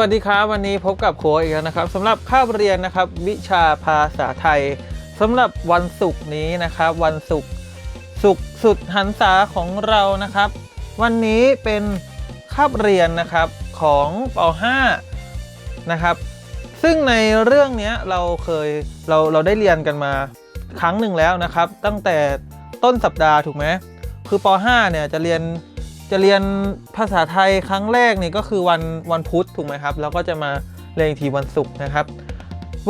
วัสดีครับ วันนี้พบกับโค้ชอีกแล้วนะครับสำหรับคาบเรียนนะครับ วิชาภาษาไทยสำหรับวันศุกร์นี้นะครับ วันศุกร์ศุกร์สุดหันษาของเรานะครับ วันนี้เป็นคาบเรียนนะครับของป .5 นะครับ ซึ่งในเรื่องนี้เราเคยเราเราได้เรียนกันมาครั้งหนึ่งแล้วนะครับ ตั้งแต่ต้นสัปดาห์ถูกไหมคือป .5 เนี่ยจะเรียน จะเรียนภาษาไทยครั้งแรกนี่ก็คือวันวันพุธถูกไหมครับ แล้วก็จะมาเรียนอีกทีวันศุกร์นะครับ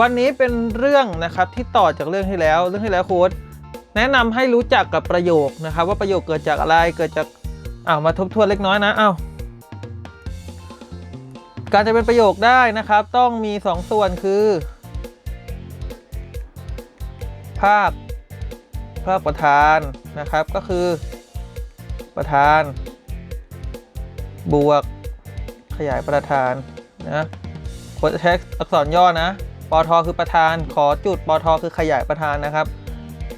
วันนี้เป็นเรื่องนะครับที่ต่อจากเรื่องที่แล้ว เรื่องที่แล้วโค้ดแนะนำให้รู้จักกับประโยคนะครับ ว่าประโยคเกิดจากอะไรเกิดจากอ้าวมาทบทวนเล็กน้อยนะอ้าวการจะเป็นประโยคได้นะครับ ต้องมี 2ส่วนคือ ภาคภาคประธานนะครับก็คือประธาน บวก ขยายประธานนะควรจะใช้อักษรย่อนะปอทอคือประธาน ขอจุดปอทอคือขยายประธานนะครับ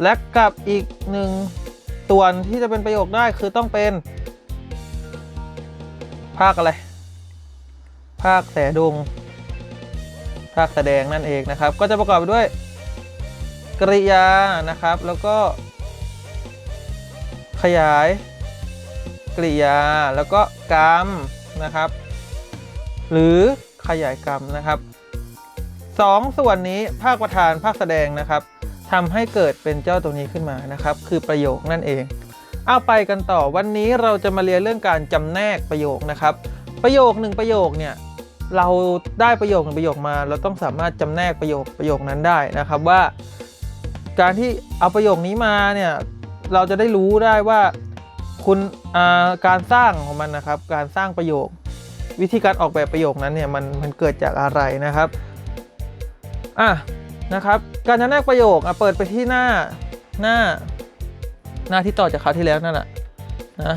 และกับอีกหนึ่งส่วนที่จะเป็นประโยคได้คือต้องเป็น ภาคอะไร ภาคแสดงภาคแสดงนั่นเองนะครับ ก็จะประกอบไปด้วย กริยานะครับ แล้วก็ขยาย กริยา แล้วก็กรรมนะครับ หรือขยายกรรมนะครับสองส่วนนี้ภาคประธานภาคแสดงนะครับทำให้เกิดเป็นเจ้าตัวนี้ขึ้นมานะครับ คือประโยคนั่นเอง เอาไปกันต่อวันนี้เราจะมาเรียนเรื่องการจำแนกประโยคนะครับ ประโยคหนึ่งประโยคเนี่ยเราได้ประโยคหนึ่งประโยคมา เราต้องสามารถจำแนกประโยคประโยคนั้นได้นะครับว่า การที่เอาประโยคนี้มาเนี่ยเราจะได้รู้ได้ว่า คุณการสร้างของมันนะครับ การสร้างประโยค วิธีการออกแบบประโยคนั้นเนี่ยมันมันเกิดจากอะไรนะครับอะนะครับการจำแนกประโยคอะเปิดไปที่หน้าหน้า หน้าที่ต่อจากคราวที่แล้วนั่นแหละนะ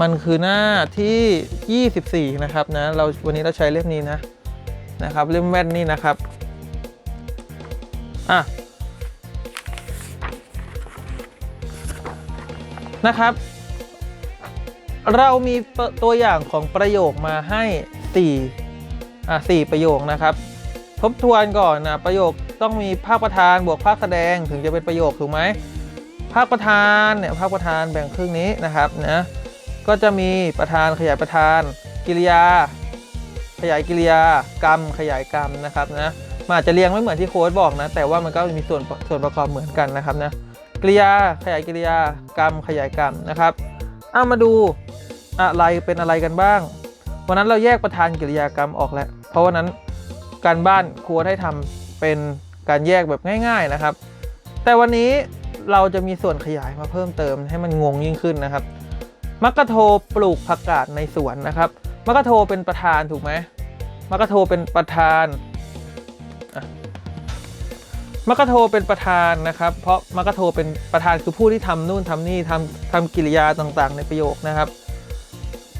มันคือหน้าที่ 24 นะครับนะเราวันนี้เราใช้เล่มนี้นะนะครับเล่มแว่นนี่นะครับอะนะครับ เรามีตัวอย่างของประโยคมาให้4อะ4ประโยคนะครับ ทบทวนก่อนนะประโยคต้องมีภาคประธานบวกภาคแสดงถึงจะเป็นประโยคถูกไหมภาคประธานเนี่ยภาคประธานแบ่งครึ่งนี้นะครับนะก็จะมีประธานขยายประธาน กิริยา ขยายกิริยากรรม ขยายกรรมนะครับนะมันอาจจะเรียงไม่เหมือนที่โค้ดบอกนะ แต่ว่ามันก็มีส่วนส่วนประกอบเหมือนกันนะครับนะกริยาขยายกิริยากรรมขยายกรรมนะครับเอามาดู อะไรเป็นอะไรกันบ้าง วันนั้นเราแยกประธานกิริยากรรมออกแล้ว เพราะวันนั้นการบ้านครัวให้ทำเป็นการแยกแบบง่าย ๆนะครับ แต่วันนี้เราจะมีส่วนขยายมาเพิ่มเติมให้มันงงยิ่งขึ้นนะครับ มักกะโทปลูกผักกาดในสวนนะครับ มักกะโทเป็นประธานถูกไหมมักกะโทเป็นประธานมักกะโทเป็นประธานนะครับ เพราะมักกะโทเป็นประธานคือผู้ที่ทำนู่นทำนี่ทำทำกิริยาต่างๆ ในประโยคนะครับ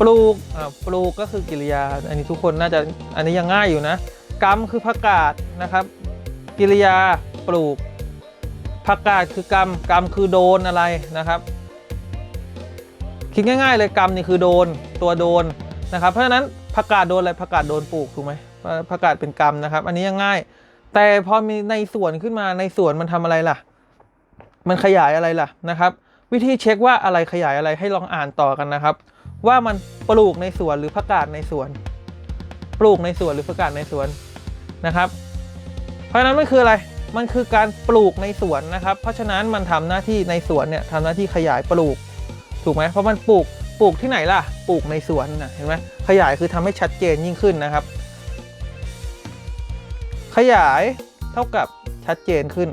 ปลูกอ่าปลูกก็คือกิริยา อันนี้ทุกคนน่าจะอันนี้ยังง่ายอยู่นะกรรมคือผักกาดนะครับ กิริยาปลูกผักกาดคือกรรมกรรมคือโดนอะไรนะครับ คิดง่าย ๆ เลยกรรมนี่คือโดนตัวโดนนะครับ เพราะฉะนั้นผักกาดโดนอะไรผักกาดโดนปลูกถูกไหมผักกาดเป็นกรรมนะครับ อันนี้ยังง่าย แต่พอมีในส่วนขึ้นมาในส่วนมันทำอะไรล่ะ มันขยายอะไรล่ะนะครับ วิธีเช็คว่าอะไรขยายอะไรให้ลองอ่านต่อกันนะครับ ว่ามันปลูกในสวนหรือผักกาดในสวน ปลูกในสวนหรือผักกาดในสวนนะครับ เพราะฉะนั้นมันคืออะไรมันคือการปลูกในสวนนะครับ เพราะฉะนั้นมันทำหน้าที่ในสวนเนี่ยทำหน้าที่ขยายปลูก ถูกไหมเพราะมันปลูกปลูกที่ไหนล่ะ ปลูกในสวนนะเห็นไหมขยายคือทำให้ชัดเจนยิ่งขึ้นนะครับ ขยายเท่ากับชัดเจนขึ้น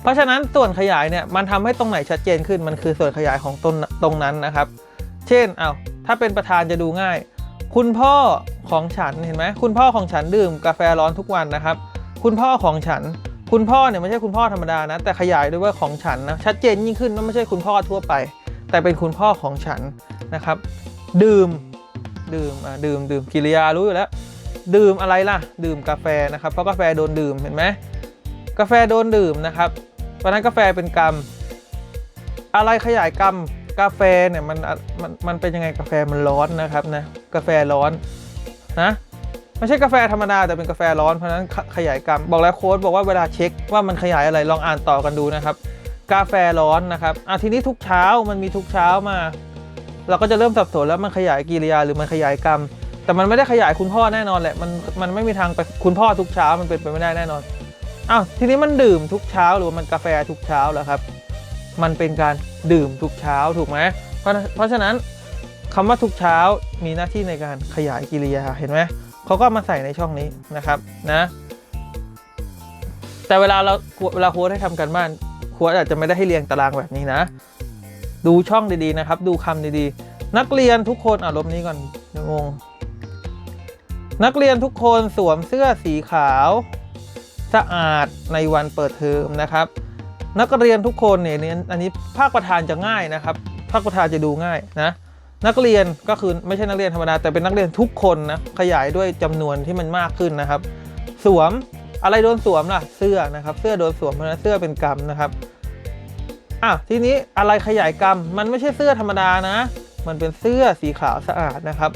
เพราะฉะนั้นส่วนขยายเนี่ยมันทำให้ตรงไหนชัดเจนขึ้น มันคือส่วนขยายของตรงตรงนั้นนะครับ เช่นเอาถ้าเป็นประธานจะดูง่าย คุณพ่อของฉันเห็นไหมคุณพ่อของฉันดื่มกาแฟร้อนทุกวันนะครับ คุณพ่อของฉัน คุณพ่อเนี่ยไม่ใช่คุณพ่อธรรมดานะ แต่ขยายด้วยว่าของฉันนะชัดเจนยิ่งขึ้นว่าไม่ใช่คุณพ่อทั่วไป แต่เป็นคุณพ่อของฉันนะครับ ดื่มดื่มอะดื่มดื่มกิริยารู้อยู่แล้ว ดื่มอะไรล่ะ ดื่มกาแฟนะครับ เพราะกาแฟโดนดื่มเห็นไหมกาแฟโดนดื่มนะครับเพราะนั้นกาแฟเป็นกรรม อะไรขยายกรรม กาแฟเนี่ยมันมันมันเป็นยังไงกาแฟมันร้อนนะครับนะกาแฟร้อนนะไม่ใช่กาแฟธรรมดาแต่เป็นกาแฟร้อนเพราะฉะนั้นขขยายกรรมบอกแล้วโค้ดบอกว่าเวลาเช็คว่ามันขยายอะไรลองอ่านต่อกันดูนะครับ กาแฟร้อนนะครับอะทีนี้ทุกเช้ามันมีทุกเช้ามา เราก็จะเริ่มสับสนแล้วมันขยายกิริยาหรือมันขยายกรรม แต่มันไม่ได้ขยายคุณพ่อแน่นอนแหละมันมันไม่มีทางไปคุณพ่อทุกเช้ามันเป็นไปไม่ได้แน่นอนอ้าวทีนี้มันดื่มทุกเช้าหรือว่ามันกาแฟทุกเช้าเหรอครับ มันเป็นการดื่มทุกเช้าถูกไหมเพราะเพราะฉะนั้นคำว่าทุกเช้ามีหน้าที่ในการขยายกิริยาเห็นไหมเขาก็มาใส่ในช่องนี้นะครับนะ แต่เวลาเราเวลาโค้ดให้ทำกันบ้านโค้ดอาจจะไม่ได้ให้เรียงตารางแบบนี้นะ ดูช่องดีๆนะครับ ดูคำดีๆ นักเรียนทุกคนอะลบนี้ก่อนเดี๋ยวงงนักเรียนทุกคนสวมเสื้อสีขาว สะอาดในวันเปิดเทอมนะครับ นักเรียนทุกคนเนี่ยเนี่ยอันนี้ภาคประธานจะง่ายนะครับภาคประธานจะดูง่ายนะนักเรียนก็คือไม่ใช่นักเรียนธรรมดาแต่เป็นนักเรียนทุกคนนะขยายด้วยจำนวนที่มันมากขึ้นนะครับ สวมอะไรโดนสวมล่ะเสื้อนะครับ เสื้อโดนสวมเพราะนั้นเสื้อเป็นกรรมนะครับอะทีนี้อะไรขยายกรรมมันไม่ใช่เสื้อธรรมดานะ มันเป็นเสื้อสีขาวสะอาดนะครับ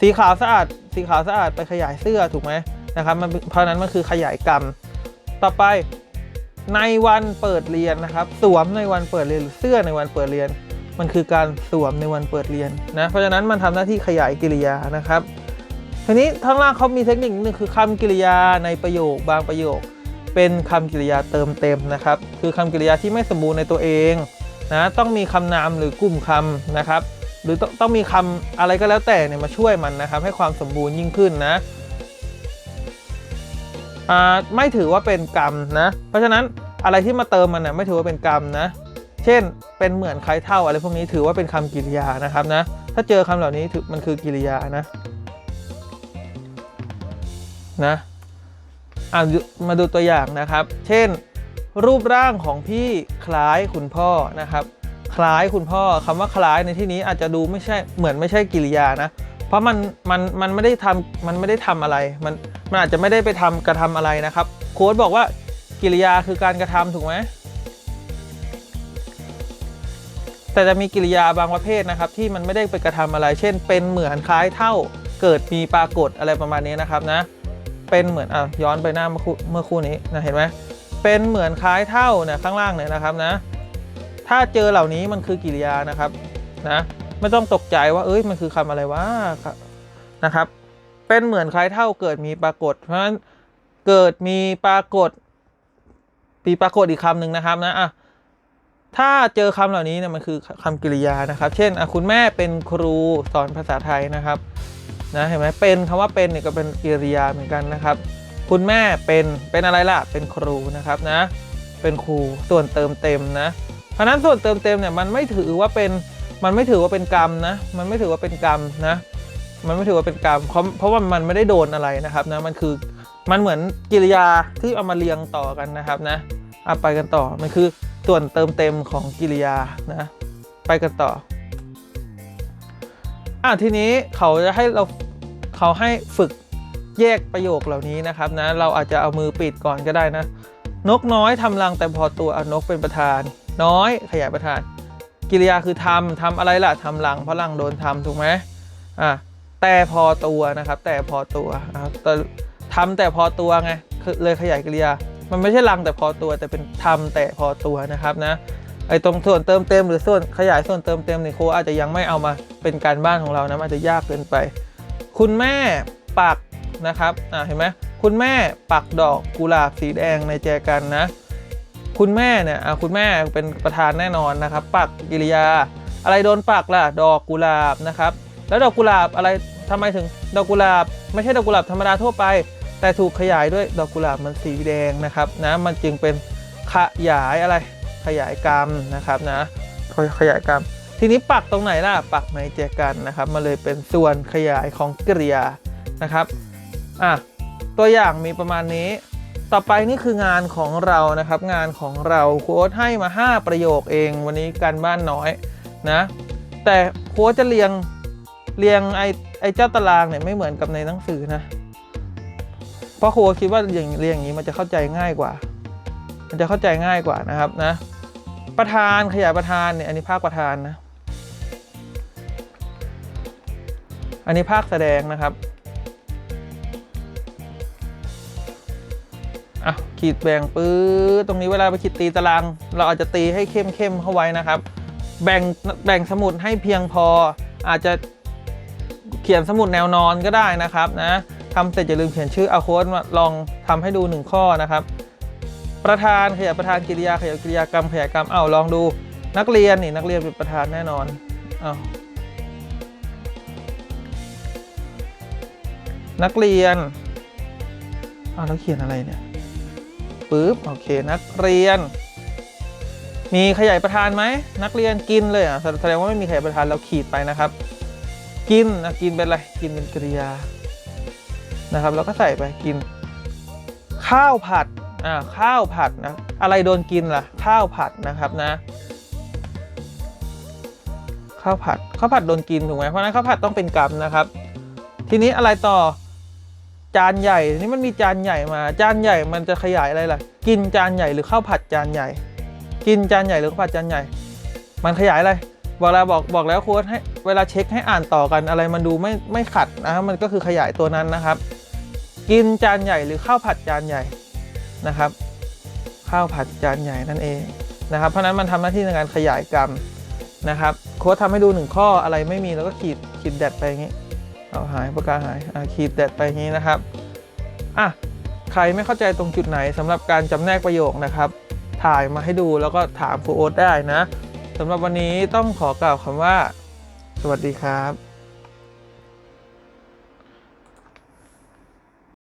สีขาวสะอาด สีขาวสะอาดไปขยายเสื้อถูกไหมนะครับมันเพราะฉะนั้นมันคือขยายกรรม ต่อไป ในวันเปิดเรียนนะครับ สวมในวันเปิดเรียนหรือเสื้อในวันเปิดเรียน มันคือการสวมในวันเปิดเรียนนะ เพราะฉะนั้นมันทำหน้าที่ขยายกริยานะครับทีนี้ข้างล่างเขามีเทคนิคนึงคือคำกริยาในประโยคบางประโยค เป็นคำกริยาเติมเต็มนะครับ คือคำกริยาที่ไม่สมบูรณ์ในตัวเองนะต้องมีคำนามหรือกลุ่มคำนะครับ หรือต้องต้องมีคำอะไรก็แล้วแต่เนี่ยมาช่วยมันนะครับ ให้ความสมบูรณ์ยิ่งขึ้นนะ ไม่ถือว่าเป็นกรรมนะ เพราะฉะนั้นอะไรที่มาเติมมันนะไม่ถือว่าเป็นกรรมนะ เช่นเป็นเหมือนคล้ายเท่าอะไรพวกนี้ถือว่าเป็นคำกริยานะครับนะ ถ้าเจอคำเหล่านี้ถือมันคือกริยานะนะอะมาดูตัวอย่างนะครับ เช่น รูปร่างของพี่คล้ายคุณพ่อนะครับ คล้ายคุณพ่อคำว่าคล้ายในที่นี้อาจจะดูไม่ใช่เหมือนไม่ใช่กิริยานะ เพราะมันมันมันไม่ได้ทำมันไม่ได้ทำอะไร มันมันอาจจะไม่ได้ไปทำกระทำอะไรนะครับ โค้ดบอกว่ากิริยาคือการกระทำถูกไหมแต่จะมีกิริยาบางประเภทนะครับ ที่มันไม่ได้ไปกระทำอะไร เช่น เป็นเหมือนคล้ายเท่าเกิดมีปรากฏอะไรประมาณนี้นะครับนะ เป็นเหมือนอะย้อนไปหน้าเมื่อคู่เมื่อคู่นี้นะเห็นไหมเป็นเหมือนคล้ายเท่าเนี่ยข้างล่างเนี่ยนะครับนะ ถ้าเจอเหล่านี้มันคือกิริยานะครับนะ ไม่ต้องตกใจว่า เอ้ยมันคือคำอะไรวะนะครับ เป็นเหมือนคล้ายเท่าเกิดมีปรากฏ เพราะฉะนั้นเกิดมีปรากฏปีปรากฏอีกคำหนึ่งนะครับนะอะถ้าเจอคำเหล่านี้เนี่ยมันคือคำกริยานะครับ เช่นอะคุณแม่เป็นครูสอนภาษาไทยนะครับนะเห็นไหมเป็นคำว่าเป็นเนี่ยก็เป็นกริยาเหมือนกันนะครับ คุณแม่เป็นเป็นอะไรล่ะเป็นครูนะครับนะ เป็นครูส่วนเติมเต็มนะ เพราะนั้นส่วนเติมเต็มเนี่ยมันไม่ถือว่าเป็น มันไม่ถือว่าเป็นกรรมนะ มันไม่ถือว่าเป็นกรรมนะ มันไม่ถือว่าเป็นกรรม เพราะเพราะว่ามันไม่ได้โดนอะไรนะครับนะ มันคือมันเหมือนกิริยาที่เอามาเรียงต่อกันนะครับนะเอาไปกันต่อ มันคือส่วนเติมเต็มของกิริยานะ ไปกันต่อ อะทีนี้เขาจะให้เราเขาให้ฝึกแยกประโยคเหล่านี้นะครับนะ เราอาจจะเอามือปิดก่อนก็ได้นะ นกน้อยทำรังแต่พอตัวเอานกเป็นประธาน น้อยขยายประธาน กิริยาคือทำทำอะไรล่ะทำรังเพราะรังโดนทำถูกไหมอะแต่พอตัวนะครับ แต่พอตัวนะครับแต่ทำแต่พอตัวไงเลยขยายกิริยา มันไม่ใช่รังแต่พอตัวแต่เป็นทำแต่พอตัวนะครับนะไอ้ตรงส่วนเติมเต็มหรือส่วนขยายส่วนเติมเต็มเนี่ครูอาจจะยังไม่เอามาเป็นการบ้านของเรานะอาจจะยากเกินไป คุณแม่ปักนะครับอะเห็นไหมคุณแม่ปักดอกกุหลาบสีแดงในแจกันนะ คุณแม่เนี่ยอะคุณแม่เป็นประธานแน่นอนนะครับ ปักกิริยา อะไรโดนปักล่ะ ดอกกุหลาบนะครับ แล้วดอกกุหลาบอะไรทำไมถึงดอกกุหลาบ ไม่ใช่ดอกกุหลาบธรรมดาทั่วไป แต่ถูกขยายด้วยดอกกุหลาบมันสีแดงนะครับนะมันจึงเป็นขยายอะไรขยายกรรมนะครับนะขยายกรรม ทีนี้ปักตรงไหนล่ะปักในแจกันนะครับมันเลยเป็นส่วนขยายของกริยานะครับอะตัวอย่างมีประมาณนี้ ต่อไปนี่คืองานของเรานะครับ งานของเราโค้ดให้มา 5 ประโยคเอง วันนี้การบ้านน้อยนะ แต่โค้ดจะเรียงเรียงไอไอเจ้าตารางเนี่ยไม่เหมือนกับในหนังสือนะ เพราะโค้ดคิดว่าอย่างเรียงอย่างนี้มันจะเข้าใจง่ายกว่า มันจะเข้าใจง่ายกว่านะครับนะ ประธานขยายประธานเนี่ยอันนี้ภาคประธานนะ อันนี้ภาคแสดงนะครับ อะขีดแบ่งปื้อตรงนี้เวลาไปขีดตีตาราง เราอาจจะตีให้เข้มเข้มเข้าไว้นะครับ แบ่งแบ่งสมุดให้เพียงพอ อาจจะเขียนสมุดแนวนอนก็ได้นะครับนะทำเสร็จอย่าลืมเขียนชื่อเอาโค้ดมาลองทำให้ดูหนึ่งข้อนะครับ ประธานขยายประธานกิริยาขยายกิริยากรรมขยายกรรมเอาลองดูนักเรียนนี่นักเรียนเป็นประธานแน่นอนเอานักเรียนเอาวแล้วเขียนอะไรเนี่ย ปึ๊บโอเคนักเรียน มีขยายประธานไหมนักเรียนกินเลยอะแสดงว่าไม่มีขยายประธานเราขีดไปนะครับ กินนะกินเป็นอะไรกินเป็นกริยานะครับแล้วก็ใส่ไปกิน ข้าวผัดอ่าข้าวผัดนะอะไรโดนกินล่ะ ข้าวผัดนะครับนะ ข้าวผัดข้าวผัดโดนกินถูกไหมเพราะนั้นข้าวผัดต้องเป็นกรรมนะครับ ทีนี้อะไรต่อ จานใหญ่นี่มันมีจานใหญ่มา จานใหญ่มันจะขยายอะไรล่ะ กินจานใหญ่หรือข้าวผัดจานใหญ่ กินจานใหญ่หรือข้าวผัดจานใหญ่ มันขยายอะไรบอกแล้วบอกบอกแล้วโค้ดให้เวลาเช็คให้อ่านต่อกันอะไรมันดูไม่ไม่ขัดนะครับมันก็คือขยายตัวนั้นนะครับ กินจานใหญ่หรือข้าวผัดจานใหญ่นะครับ ข้าวผัดจานใหญ่นั่นเองนะครับเพราะนั้นมันทำหน้าที่ในการขยายกรรมนะครับโค้ดทำให้ดูหนึ่งข้ออะไรไม่มีแล้วก็ขีดขีดแดดไปอย่างนี้ เอาหายปากกาหายอะขีดแดดไปอย่างนี้นะครับอะใครไม่เข้าใจตรงจุดไหนสำหรับการจำแนกประโยคนะครับ ถ่ายมาให้ดูแล้วก็ถามครูโอ๊ตได้นะสำหรับวันนี้ต้องขอกล่าวคำว่า สวัสดีครับ